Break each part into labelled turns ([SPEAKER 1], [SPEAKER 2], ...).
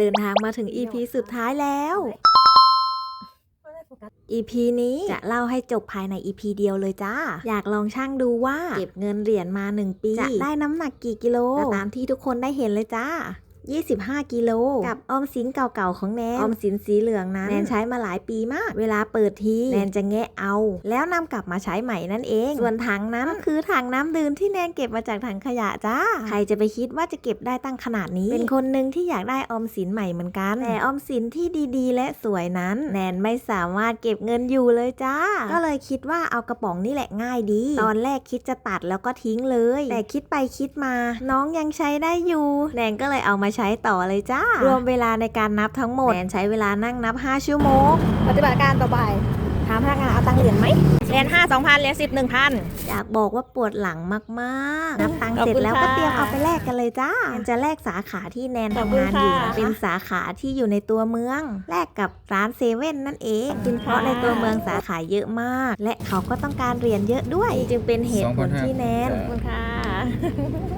[SPEAKER 1] เดินทางมาถึง EP สุดท้ายแล้ว EP นี้จะเล่าให้จบภายใน EP เดียวเลยจ้า อยากลองช่างดูว่า เก็บเงินเหรียญมา 1 ปี จะได้น้ำหนักกี่กิโลก็ตามที่ทุกคนได้เห็นเลยจ้า 25 กิโล กับออมสินเก่าๆของแนนออมสินสีเหลืองนั้นแนนใช้มาหลายปีมาก เวลาเปิดทีแนนจะแงะเอา แล้วนำกลับมาใช้ใหม่นั่นเอง ส่วนถังนั้นก็คือถังน้ำดื่มที่แนนเก็บมาจากถังขยะจ้า ใครจะไปคิดว่าจะเก็บได้ตั้งขนาดนี้ เป็นคนหนึ่งที่อยากได้ออมสินใหม่เหมือนกัน แต่ออมสินที่ดีๆ และสวยนั้น แนนไม่สามารถเก็บเงินอยู่เลยจ้า ก็เลยคิดว่าเอากระป๋องนี่แหละง่ายดี ตอนแรกคิดจะตัดแล้วก็ทิ้งเลย แต่คิดไปคิดมา น้องยังใช้ได้อยู่ แนนก็เลยเอามาใช้ต่อเลยจ้า รวมเวลาในการนับทั้งหมดแนนใช้เวลานั่งนับ 5 ชั่วโมง
[SPEAKER 2] ปฏิบัติการต่อไปถามพนักงานเอาตังค์เหรียญไหมเหรียญห้าสองพันเหรียญสิบหนึ่งพัน
[SPEAKER 1] อยากบอกว่าปวดหลังมากๆนับตังค์
[SPEAKER 2] ขอบ
[SPEAKER 1] เสร็จ
[SPEAKER 2] คุณ
[SPEAKER 1] แล้วก็
[SPEAKER 2] ค่ะ
[SPEAKER 1] เตรียมเอาไปแลกกันเลยจ้าแนนจะแลกสาขาที่แนน
[SPEAKER 2] ขอบ
[SPEAKER 1] ทำ
[SPEAKER 2] คุณ
[SPEAKER 1] งานอยู่
[SPEAKER 2] ค่ะ
[SPEAKER 1] เป็นสาขาที่อยู่ในตัวเมือง แลกกับร้านเซเว่นนั่นเอง
[SPEAKER 2] ขอบคุณ
[SPEAKER 1] เพ
[SPEAKER 2] ค่ะ
[SPEAKER 1] ราะในตัวเมืองสาขาเยอะมาก และเขาก็ต้องการเหรียญเยอะด้วย จึงเป็นเหตุผลที่แนน
[SPEAKER 2] ขอบคุณค่ะ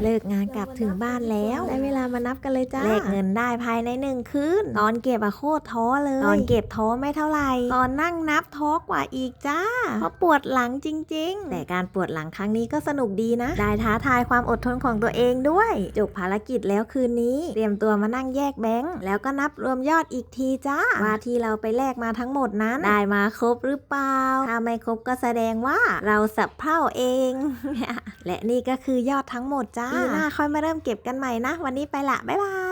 [SPEAKER 1] เลิกงานกลับถึงบ้านแล้วได้เวลามานับกันเลยจ้าแลกเงินได้ภายในหนึ่งคืนตอนเก็บอะโคตรท้อเลย ตอนเก็บท้อไม่เท่าไหร่ตอนนั่งนับท้อกว่าอีกจ้าเพราะปวดหลังจริง ๆ แต่การปวดหลังครั้งนี้ก็สนุกดีนะ ได้ท้าทายความอดทนของตัวเองด้วยจบภารกิจแล้วคืนนี้ เตรียมตัวมานั่งแยกแบงค์แล้วก็นับรวมยอดอีกทีจ้าว่าที่เราไปแลกมาทั้งหมดนั้น ได้มาครบหรือเปล่าถ้าไม่ครบก็แสดงว่าเราสับเพร่าเอง และนี่ก็คือยอดทั้งหมดจ้าปีหน้าค่อยมาเริ่มเก็บกันใหม่นะ วันนี้ไปละ บ๊ายบาย